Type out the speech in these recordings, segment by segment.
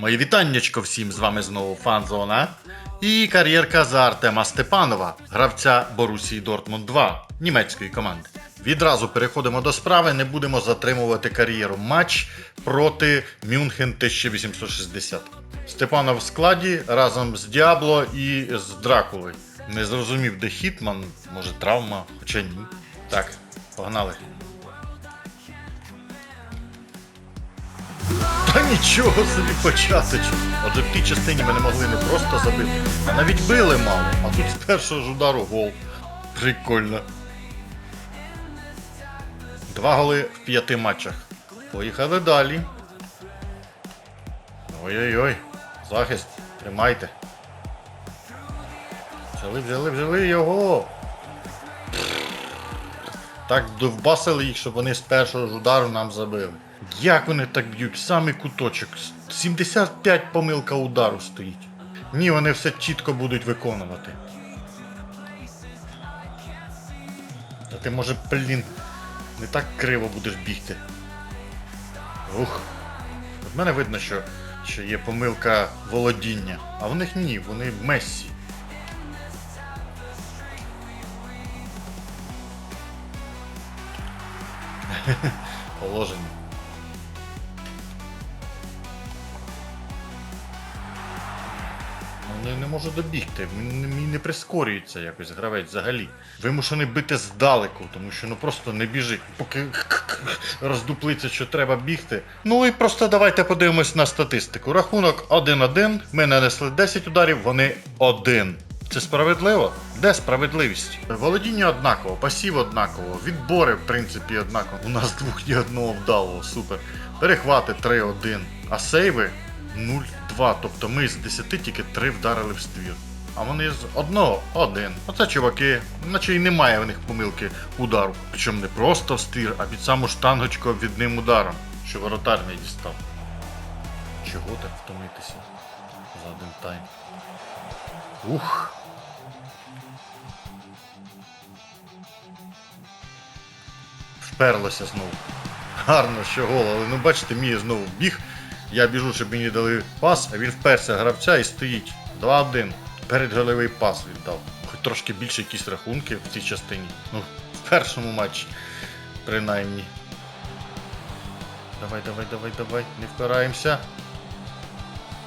Мої вітаннячко всім з вами знову Фанзона і кар'єрка за Артема Степанова, гравця Борусії Дортмунд 2 німецької команди. Відразу переходимо до справи, не будемо затримувати кар'єру. Матч проти Мюнхен 1860. Степанов в складі разом з Діабло і з Дракулою. Не зрозумів, де Хітман, може травма, хоча ні. Так, погнали. Та нічого собі початочок. Отже, в тій частині ми не могли не просто забити, а навіть били мало. А тут з першого ж удару гол. Прикольно. Два голи в п'яти матчах. Поїхали далі. Ой-ой-ой. Захист. Тримайте. Взяли, взяли, взяли його. Так довбасили їх, щоб вони з першого ж удару нам забили. Як вони так б'ють? Саме куточок. 75 помилка удару стоїть. Ні, вони все чітко будуть виконувати. Та ти може, блін, не так криво будеш бігти. Ух. От мене видно, що, що є помилка володіння. А в них ні, вони Мессі. Положення. Не, не можу добігти. Мені не прискорюється якось гравець взагалі. Вимушений бити здалеку, тому що ну просто не біжить, поки роздуплиться, що треба бігти. Ну і просто давайте подивимось на статистику. Рахунок 1-1. Ми нанесли 10 ударів, вони 1. Це справедливо? Де справедливість? Володіння однаково, пасів однаково, відбори, в принципі, однаково. У нас двох ні одного вдалого, супер. Перехвати 3-1, а сейви 0-2. Тобто ми з 10 тільки 3 вдарили в ствір. А вони з одного один. Оце чуваки, наче й немає в них помилки удару. Причому не просто в ствір, а під саму штангочку відним ударом, що воротар не дістав. Чого так втомитися за один тайм? Ух. Вперлося знову. Гарно, що гол, але ну бачите, мій знову біг. Я біжу, щоб мені дали пас, а він вперся гравця і стоїть. 2-1. Передгольовий пас віддав. Хоч трошки більше якісь рахунки в цій частині. Ну, в першому матчі, принаймні. Давай, давай, давай, давай, не впираємося.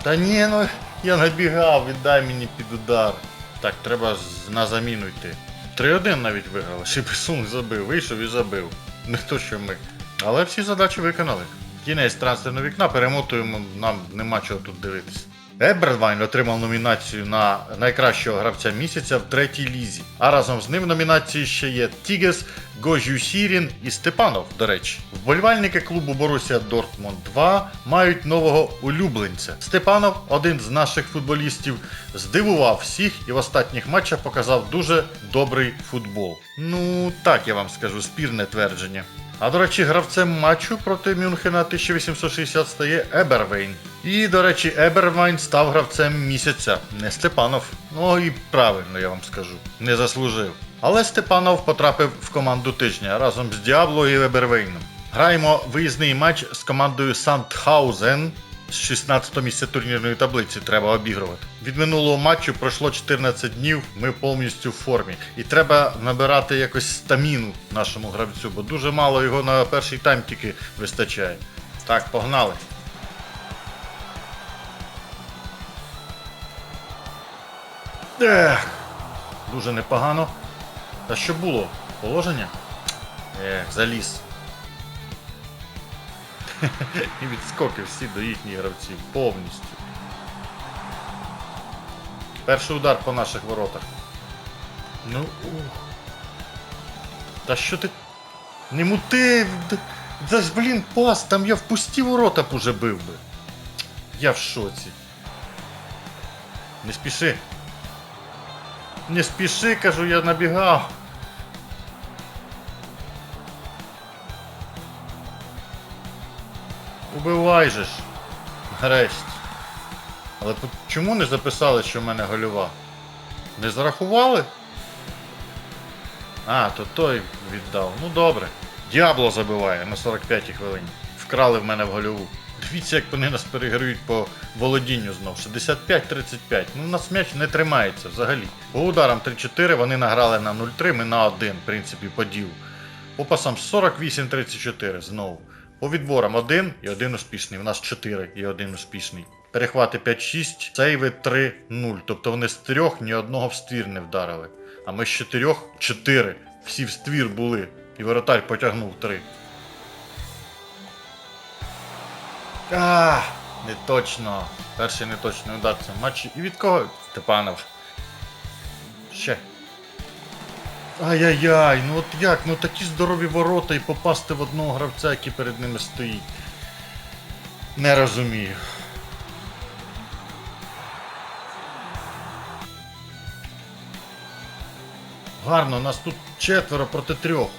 Та ні, ну я набігав, віддай мені під удар. Так, треба на заміну йти. 3-1 навіть виграли. Шиписун забив, вийшов і забив. Не то, що ми. Але всі задачі виконали. Кінець трансферного вікна, перемотуємо, нам нема чого тут дивитися. Ебервайн отримав номінацію на найкращого гравця місяця в третій лізі. А разом з ним в номінації ще є Тігес, Гожюсірін і Степанов, до речі. Вболівальники клубу Борусія Дортмунд 2 мають нового улюбленця. Степанов, один з наших футболістів, здивував всіх і в останніх матчах показав дуже добрий футбол. Ну, так я вам скажу, спірне твердження. А до речі, гравцем матчу проти Мюнхена 1860 стає Ебервейн. І, до речі, Ебервейн став гравцем місяця, не Степанов. Ну і правильно я вам скажу, не заслужив. Але Степанов потрапив в команду тижня разом з Діабло і Ебервейном. Граємо виїзний матч з командою Сандхаузен. З 16 місця турнірної таблиці треба обігрувати. Від минулого матчу пройшло 14 днів, ми повністю в формі. І треба набирати якось стаміну нашому гравцю, бо дуже мало його на перший тайм тільки вистачає. Так, погнали. Ех, дуже непогано. Та що було? Положення? Ех, заліз. І відскоки всі до їхніх гравців повністю. Перший удар по наших воротах. Ну. ух. Та що ти. Не мути. Д- Та ж, блін, пас, там я в пусті ворота б уже бив би. Я в шоці. Не спіши. Не спіши, кажу, я набігав. Убивай же ж. Нарешті. Але чому не записали, що в мене гольова? Не зарахували? А, то той віддав. Ну добре. Діабло забиває на 45-й хвилині. Вкрали в мене в гольову. Дивіться, як вони нас переграють по володінню знов. 65-35. Ну, у нас м'яч не тримається взагалі. По ударам 3-4 вони награли на 0-3, ми на 1, в принципі, поділ. По пасам 48-34 знову. По відборам 1 і 1 успішний. У нас 4 і 1 успішний. Перехвати 5-6, сейви 3-0. Тобто вони з трьох ні одного в ствір не вдарили. А ми з чотирьох 4. Всі в ствір були. І воротар потягнув 3. А, не точно. Перший неточний удар в цьому матчі. І від кого? Степанов. Ще. Ай-яй-яй, ну от як? Ну такі здорові ворота і попасти в одного гравця, який перед ними стоїть. Не розумію. Гарно, нас тут четверо проти трьох.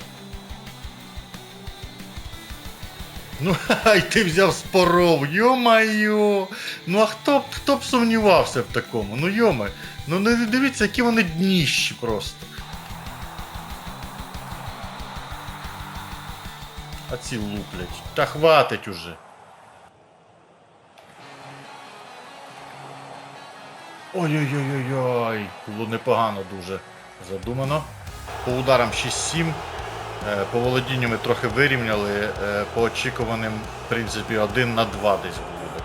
Ну, ай ти взяв споров, йо-майо. Ну а хто б хто б сумнівався в такому? Ну йома. Ну не дивіться, які вони дніщі просто. А ці луплять. Та хватить уже. Ой-ой-ой-ой-ой. Було непогано дуже задумано. По ударам 6-7. Е, По володінню ми трохи вирівняли. е, По очікуваним, в принципі, 1 на 2 десь буде.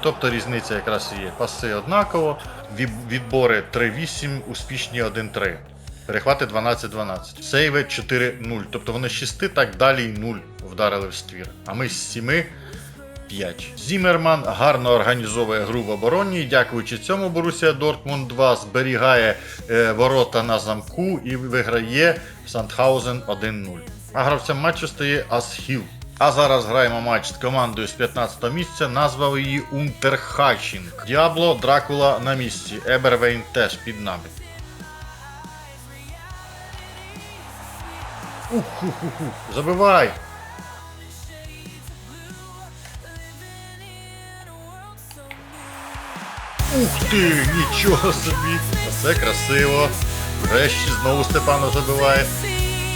Тобто різниця якраз є. Паси однаково, відбори 3-8, успішні 1-3. Перехвати 12-12. Сейви 4-0. Тобто вони з 6 так далі й 0 вдарили в ствір. А ми з 7 5. Зімерман гарно організовує гру в обороні. Дякуючи цьому, Борусія Дортмунд 2 зберігає е, ворота на замку і виграє Сандхаузен 1-0. А гравцем матчу стає Асхіл. А зараз граємо матч з командою з 15-го місця, назвав її Унтерхачінг. Діабло, Дракула на місці. Ебервейн теж під нами. Ух-ху-ху-ху. Забивай! Ух ти, нічого собі! Це красиво. Врешті знову Степанов забиває.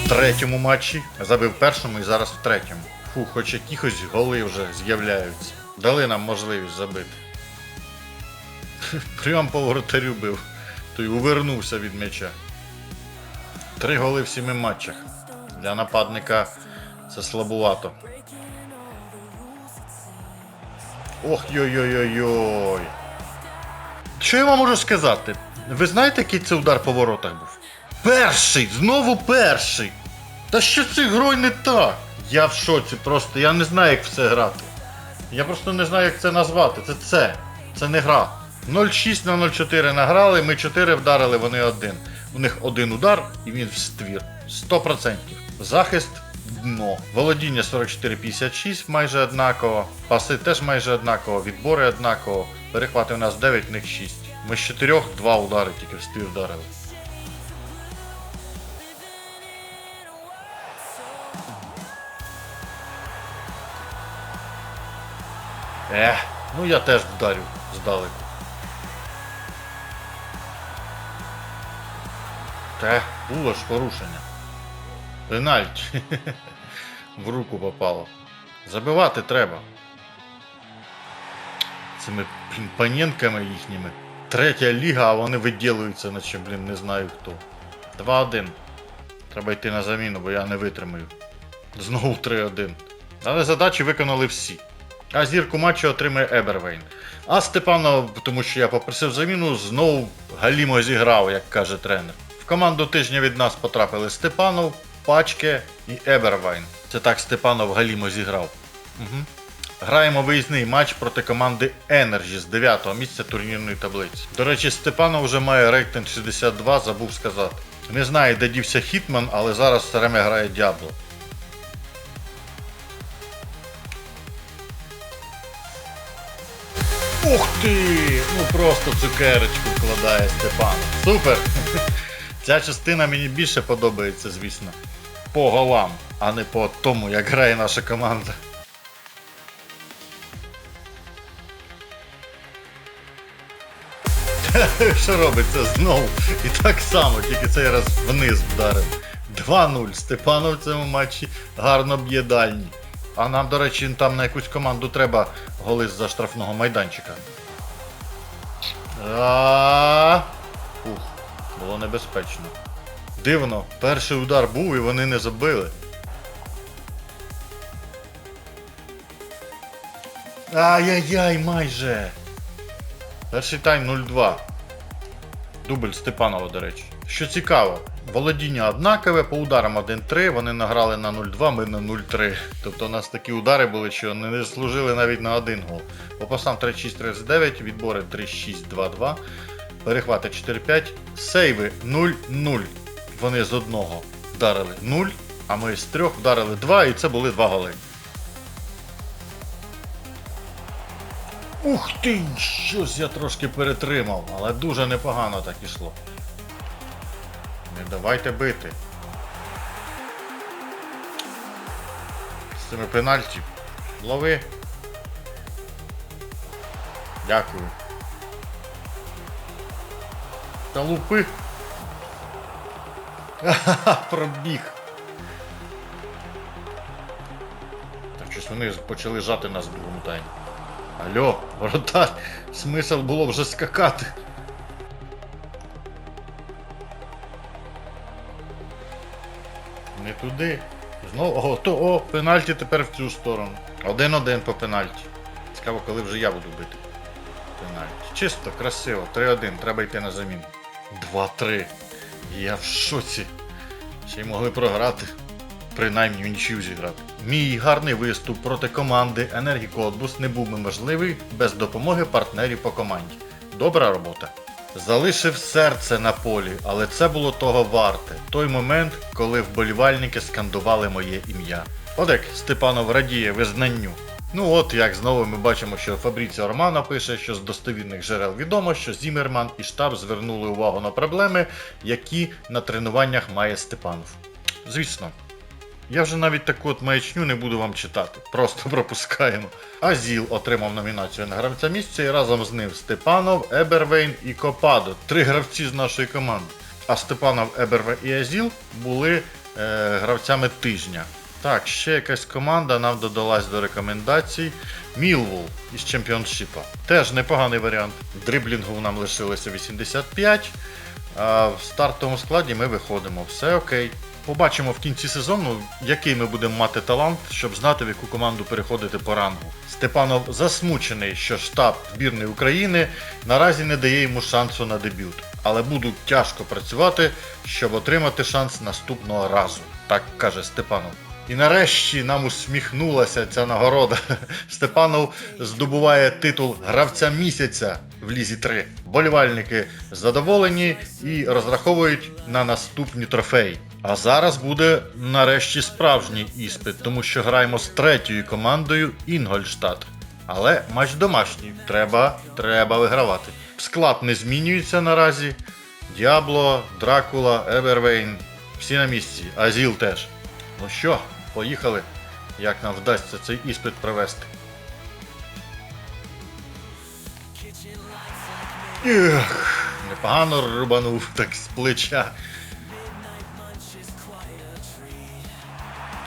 В третьому матчі. Забив першому і зараз в третьому. Фу, хоч якихось голи вже з'являються. Дали нам можливість забити. Прям по воротарю бив. Той увернувся від м'яча. Три голи в сіми матчах. Для нападника це слабувато. Ох йой-йой-йой-йой. Що я вам можу сказати? Ви знаєте, який це удар по воротах був? Перший! Знову перший! Та що це грою не так? Я в шоці просто, я не знаю, як в це грати. Я просто не знаю, як це назвати. Це це. Це не гра. 0,6 на 0,4 награли, ми 4 вдарили, вони один. У них один удар і він в ствір. 100%. Захист дно. Володіння 44-56 майже однаково. Паси теж майже однаково, відбори однаково. Перехвати у нас 9, в них 6. Ми з 4 2 удари тільки в ствір вдарили. Ех, ну я теж вдарю здалеку. Те, було ж порушення. Пенальті. В руку попало. Забивати треба. Цими блін, паненками їхніми. Третя ліга, а вони виділуються, наче, блін, не знаю хто. 2-1. Треба йти на заміну, бо я не витримаю. Знову 3-1. Але задачі виконали всі. А зірку матчу отримає Ебервейн. А Степанов, тому що я попросив заміну, знову галімо зіграв, як каже тренер. В команду тижня від нас потрапили Степанов, Пачке і Ебервайн. Це так Степанов галімо зіграв. Угу. Граємо виїзний матч проти команди Energy з 9-го місця турнірної таблиці. До речі, Степанов вже має рейтинг 62, забув сказати. Не знаю, де дівся Хітман, але зараз все время грає Дябло. Ух ти! Ну просто цукерочку вкладає Степан. Супер! Ця частина мені більше подобається, звісно. По голам, а не по тому, як грає наша команда. Що робиться знову? І так само, тільки цей раз вниз вдарив. 2-0. Степанов в цьому матчі гарно б'є дальній. А нам, до речі, там на якусь команду треба голи з-за штрафного майданчика. А, Ух, було небезпечно. Дивно, перший удар був і вони не забили. Ай-яй-яй, майже. Перший тайм 0-2. Дубль Степанова, до речі. Що цікаво, володіння однакове, по ударам 1-3, вони награли на 0-2, ми на 0-3. Тобто у нас такі удари були, що не служили навіть на один гол. По пасам 3-6-39, відбори 3-6-2-2, перехвати 4-5, сейви 0-0. Вони з одного вдарили 0, а ми з трьох вдарили 2, і це були 2 голи. Ух ти! Щось я трошки перетримав, але дуже непогано так ішло. Не давайте бити. З цими пенальті. Лови. Дякую. Та лупи. Ха-ха, пробіг. Так щось вони почали жати нас в другому таймі. Алло, воротар, смисл було вже скакати. Не туди. Знову, о, то, о, пенальті тепер в цю сторону. Один-один по пенальті. Цікаво, коли вже я буду бити. Пенальті. Чисто, красиво. 3-1, треба йти на заміну. 2-3. Я в шоці. Ще й могли програти. Принаймні в нічию зіграти. Мій гарний виступ проти команди Енергікодбус не був би можливий без допомоги партнерів по команді. Добра робота. Залишив серце на полі, але це було того варте. Той момент, коли вболівальники скандували моє ім'я. Одек Степанов радіє визнанню. Ну от як знову ми бачимо, що Фабріціо Романо пише, що з достовірних джерел відомо, що Зімерман і штаб звернули увагу на проблеми, які на тренуваннях має Степанов. Звісно, я вже навіть таку от маячню не буду вам читати, просто пропускаємо. Азіл отримав номінацію на гравця місяця і разом з ним Степанов, Ебервейн і Копадо. Три гравці з нашої команди. А Степанов, Ебервейн і Азіл були е, гравцями тижня. Так, ще якась команда нам додалась до рекомендацій. Мілвул із чемпіоншипа. Теж непоганий варіант. Дриблінгу нам лишилося 85. А в стартовому складі ми виходимо. Все окей. Побачимо в кінці сезону, який ми будемо мати талант, щоб знати, в яку команду переходити по рангу. Степанов засмучений, що штаб збірної України наразі не дає йому шансу на дебют, але буду тяжко працювати, щоб отримати шанс наступного разу, так каже Степанов. І нарешті нам усміхнулася ця нагорода. Степанов здобуває титул гравця місяця в лізі 3. Болівальники задоволені і розраховують на наступні трофеї. А зараз буде нарешті справжній іспит, тому що граємо з третьою командою Інгольштадт. Але матч домашній. Треба, треба вигравати. Склад не змінюється наразі. Діабло, Дракула, Евервейн. Всі на місці. Азіл теж. Ну що, поїхали. Як нам вдасться цей іспит провести. Ех, непогано рубанув так з плеча.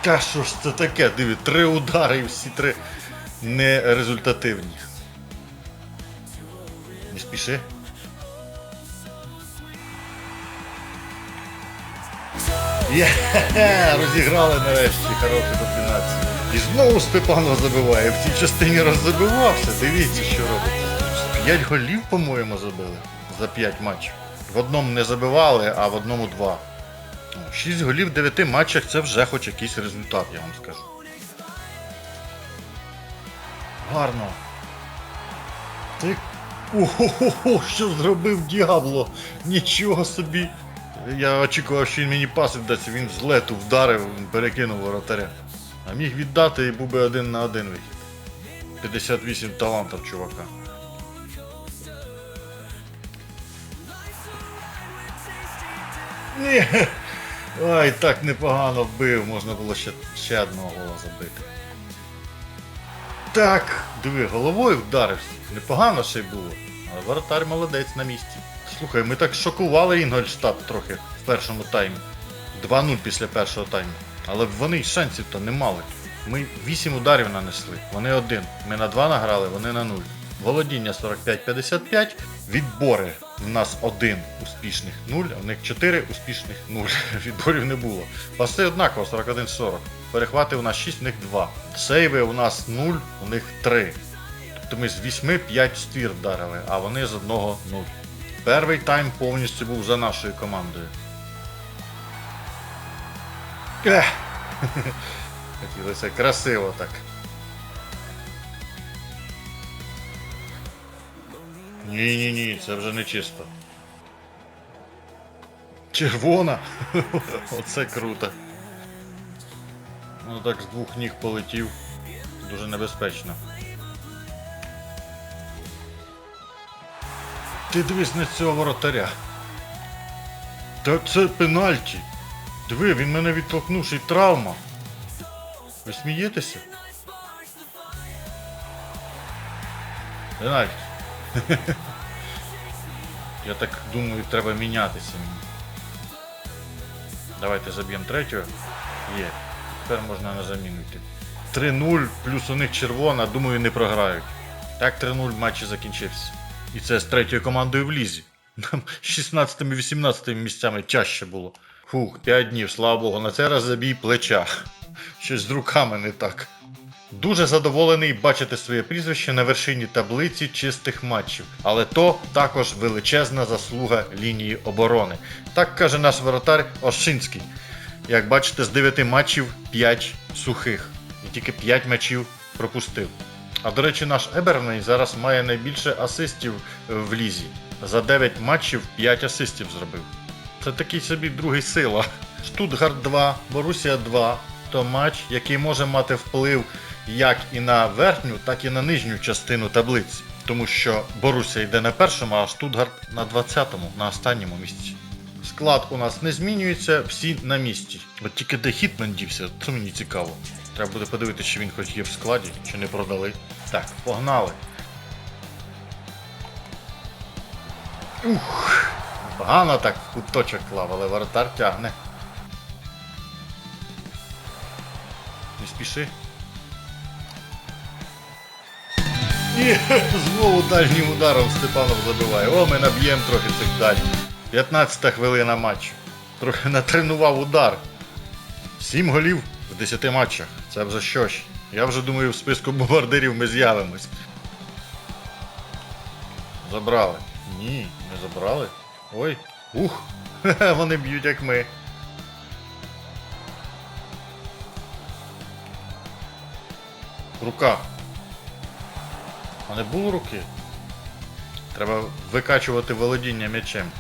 Та що ж це таке? Диві, три удари і всі три нерезультативні. Не спіши. Є, розіграли нарешті хорошу комбінацію. І знову Степанов забиває. В цій частині роззабивався. Дивіться, що робиться. П'ять голів, по-моєму, забили за 5 матчів. В одному не забивали, а в одному два. 6 голів в 9 матчах це вже хоч якийсь результат, я вам скажу. Гарно. Ти. Ого, що зробив Діабло? Нічого собі. Я очікував, що він мені пас віддасть, він з лету вдарив, перекинув воротаря. А міг віддати і був би один на один вихід. 58 талантів чувака. Ні. Ой, так непогано вбив, можна було ще, ще одного гола забити. Так, диви, головою вдарився. Непогано ще й було. Але воротар молодець на місці. Слухай, ми так шокували Інгольштадт трохи в першому таймі. 2-0 після першого тайму. Але вони й шансів то не мали. Ми 8 ударів нанесли, вони один. Ми на 2 награли, вони на 0. Володіння 45-55, відбори в нас один успішних 0, а в них 4 успішних 0. Відборів не було. Паси однаково 41-40. Перехвати у нас 6, в них 2. Сейви у нас 0, у них 3. Тобто ми з 8 5 ствір вдарили, а вони з одного 0. Перший тайм повністю був за нашою командою. Хотілося красиво так. Ні, ні, ні, це вже не чисто. Червона. Оце круто. Ну так з двох ніг полетів. Дуже небезпечно. Ти дивись на цього воротаря. Та це пенальті. Диви, він мене відтолкнувши травма. Ви смієтеся? Пенальті. Я так думаю, треба мінятися. Давайте заб'ємо третього. Є. Тепер можна на заміну йти. 3-0 плюс у них червона, думаю, не програють. Так 3-0 матч і закінчився. І це з третьою командою в лізі. Нам 16-18 місцями тяжче було. Фух, 5 днів, слава Богу, на цей раз забій плеча. Щось з руками не так. Дуже задоволений бачити своє прізвище на вершині таблиці чистих матчів, але то також величезна заслуга лінії оборони. Так каже наш воротар Ошинський. Як бачите, з 9 матчів 5 сухих. І тільки 5 м'ячів пропустив. А до речі, наш Еберней зараз має найбільше асистів е, в лізі. За 9 матчів 5 асистів зробив. Це такий собі другий сила. Штутгарт 2, Борусія 2 то матч, який може мати вплив як і на верхню, так і на нижню частину таблиці. Тому що Борусія йде на першому, а Штутгарт на 20-му, на останньому місці. Склад у нас не змінюється, всі на місці. От тільки де Хітмен дівся, це мені цікаво. Треба буде подивитися, чи він хоч є в складі, чи не продали. Так, погнали. Ух, погано так в куточок клав, але воротар тягне. Не спіши. І знову дальнім ударом Степанов забиває. О, ми наб'ємо трохи цих дальніх. 15 хвилина матчу. Трохи натренував удар. 7 голів в 10 матчах. Це вже щось. Я вже думаю, в списку бомбардирів ми з'явимось. Забрали. Ні, не забрали. Ой. Ух. Вони б'ють як ми. Рука. А не було руки? Треба викачувати володіння м'ячем.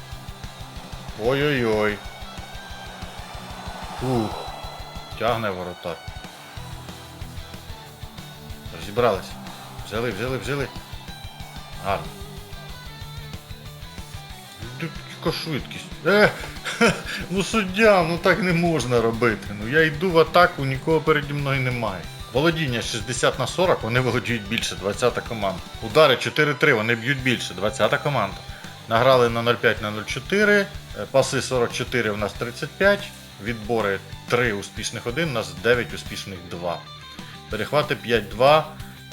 Ой-ой-ой. Ух. Тягне воротар. Розібрались. Взяли, взяли, взяли. Гарно. Яка швидкість. Е, ну суддя, ну так не можна робити. Ну я йду в атаку, нікого переді мною немає. Володіння 60 на 40, вони володіють більше, 20-та команда. Удари 4-3, вони б'ють більше, 20 команда. Награли на 0,5 на 0,4, е, паси 44, у нас 35, відбори 3 успішних 1, у нас 9 успішних 2. Перехвати 5-2,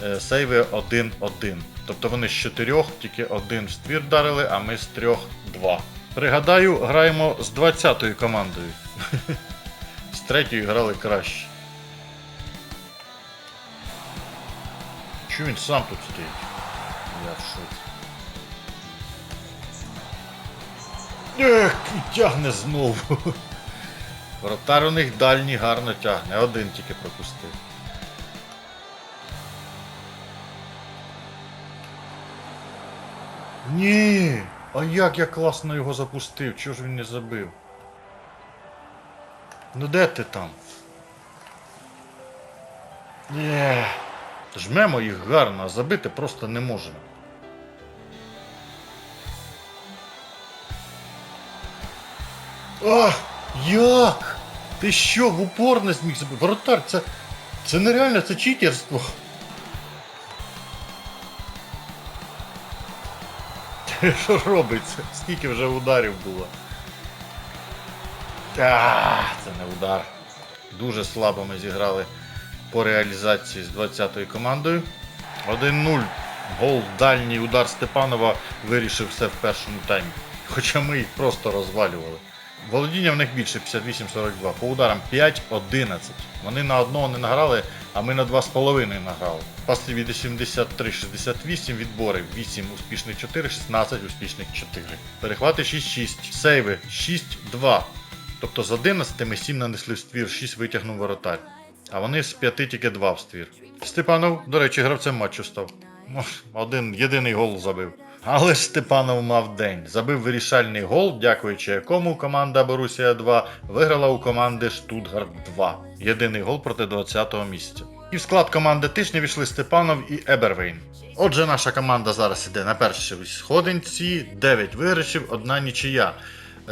е, сейви 1-1. Тобто вони з 4 тільки один в ствір вдарили, а ми з 3 2. Пригадаю, граємо з 20-ю командою. З третьою грали краще. Чому він сам тут стоїть? Я в шоці. Ех, тягне знову. Вратар у них дальній гарно тягне, один тільки пропустив. Ні, а як я класно його запустив, чого ж він не забив? Ну де ти там? Є. Жмемо їх гарно, а забити просто не можемо. А, як? Ти що, в упор не зміг забити? Воротар, це. Це нереально, це читерство. Що робиться? Скільки вже ударів було? А, це не удар. Дуже слабо ми зіграли по реалізації з 20-ю командою. 1-0. Гол дальній удар Степанова вирішив все в першому таймі. Хоча ми їх просто розвалювали. Володіння в них більше 58-42. По ударам 5-11. Вони на одного не награли, а ми на 2,5 награли. Пасиві 73-68, відбори 8 успішних 4, 16 успішних 4. Перехвати 6-6. Сейви 6-2. Тобто з 11 ми 7 нанесли в ствір, 6 витягнув воротар. А вони з 5 тільки 2 в ствір. Степанов, до речі, гравцем матчу став. Один єдиний гол забив. Але ж Степанов мав день. Забив вирішальний гол, дякуючи якому команда Борусія 2 виграла у команди Штутгарт 2. Єдиний гол проти 20-го місця. І в склад команди тижня війшли Степанов і Ебервейн. Отже, наша команда зараз іде на першій сходинці, 9 виграшів, одна нічия.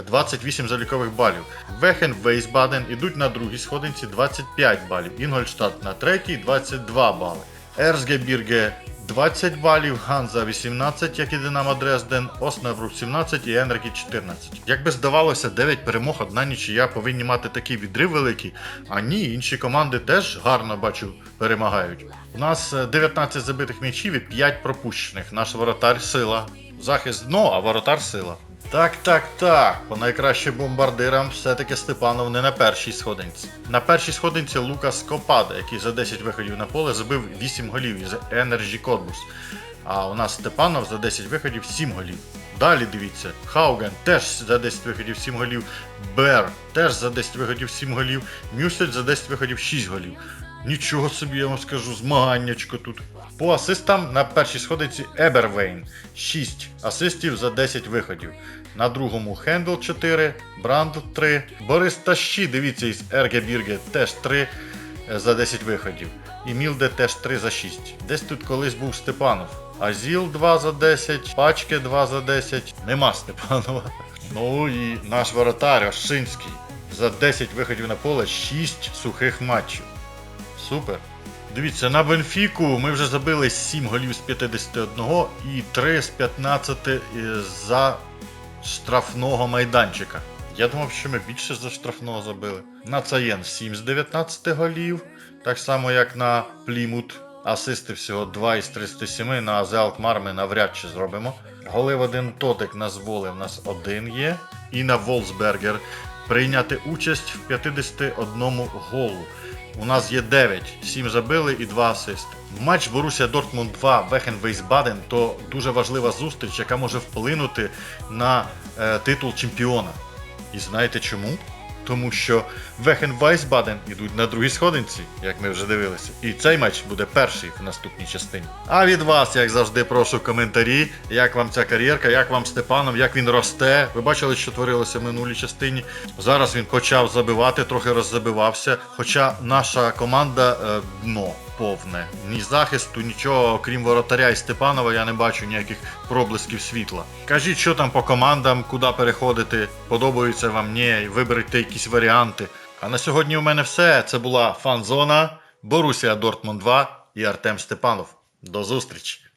28 залікових балів. Вехен, Вейсбаден ідуть на другій сходинці 25 балів. Інгольштадт на третій 22 бали. Ерзгебірге 20 балів, Ганза 18, як і Динамо Дрезден, Оснабрук 17 і Енергі 14. Як би здавалося, 9 перемог, одна нічия повинні мати такий відрив великий, а ні, інші команди теж гарно бачу перемагають. У нас е, 19 забитих м'ячів і 5 пропущених. Наш воротар сила. Захист дно, а воротар сила. Так, так, так. По найкращим бомбардирам все-таки Степанов не на першій сходинці. На першій сходинці Лукас Копада, який за 10 виходів на поле забив 8 голів із Energy Cottbus. А у нас Степанов за 10 виходів 7 голів. Далі дивіться, Хауген теж за 10 виходів 7 голів, Бер теж за 10 виходів 7 голів, Мюсель за 10 виходів 6 голів. Нічого собі я вам скажу, змаганнячко тут. По асистам на першій сходинці Ебервейн 6 асистів за 10 виходів. На другому Хендл 4, Бранд 3, Борис Тащі, дивіться, із Ерге Бірге теж 3 за 10 виходів. І Мілде теж 3 за 6. Десь тут колись був Степанов. Азіл 2 за 10, Пачки 2 за 10. Нема Степанова. Ну і наш воротар Ощинський. За 10 виходів на поле 6 сухих матчів. Супер. Дивіться, на Бенфіку ми вже забили 7 голів з 51 і 3 з 15 за штрафного майданчика. Я думав, що ми більше за штрафного забили. На Цаєн 7 з 19 голів, так само як на Плімут. Асисти всього 2 із 37, на Азе ми навряд чи зробимо. Голи в один тотик на зволи в нас один є. І на Волсбергер прийняти участь в 51 голу. У нас є 9, 7 забили і 2 асисти. Матч Боруся Дортмунд 2 Вехен Вейсбаден то дуже важлива зустріч, яка може вплинути на е, титул чемпіона. І знаєте чому? Тому що Вехен Вайсбаден ідуть на другій сходинці, як ми вже дивилися. І цей матч буде перший в наступній частині. А від вас, як завжди, прошу коментарі, як вам ця кар'єрка, як вам Степанов, як він росте. Ви бачили, що творилося в минулій частині. Зараз він почав забивати, трохи роззабивався. Хоча наша команда е, дно повне. Ні захисту, нічого, крім воротаря і Степанова, я не бачу ніяких проблисків світла. Кажіть, що там по командам, куди переходити, подобаються вам ні, виберете якісь варіанти. А на сьогодні у мене все. Це була Фанзона, Борусія Дортмунд 2 і Артем Степанов. До зустрічі!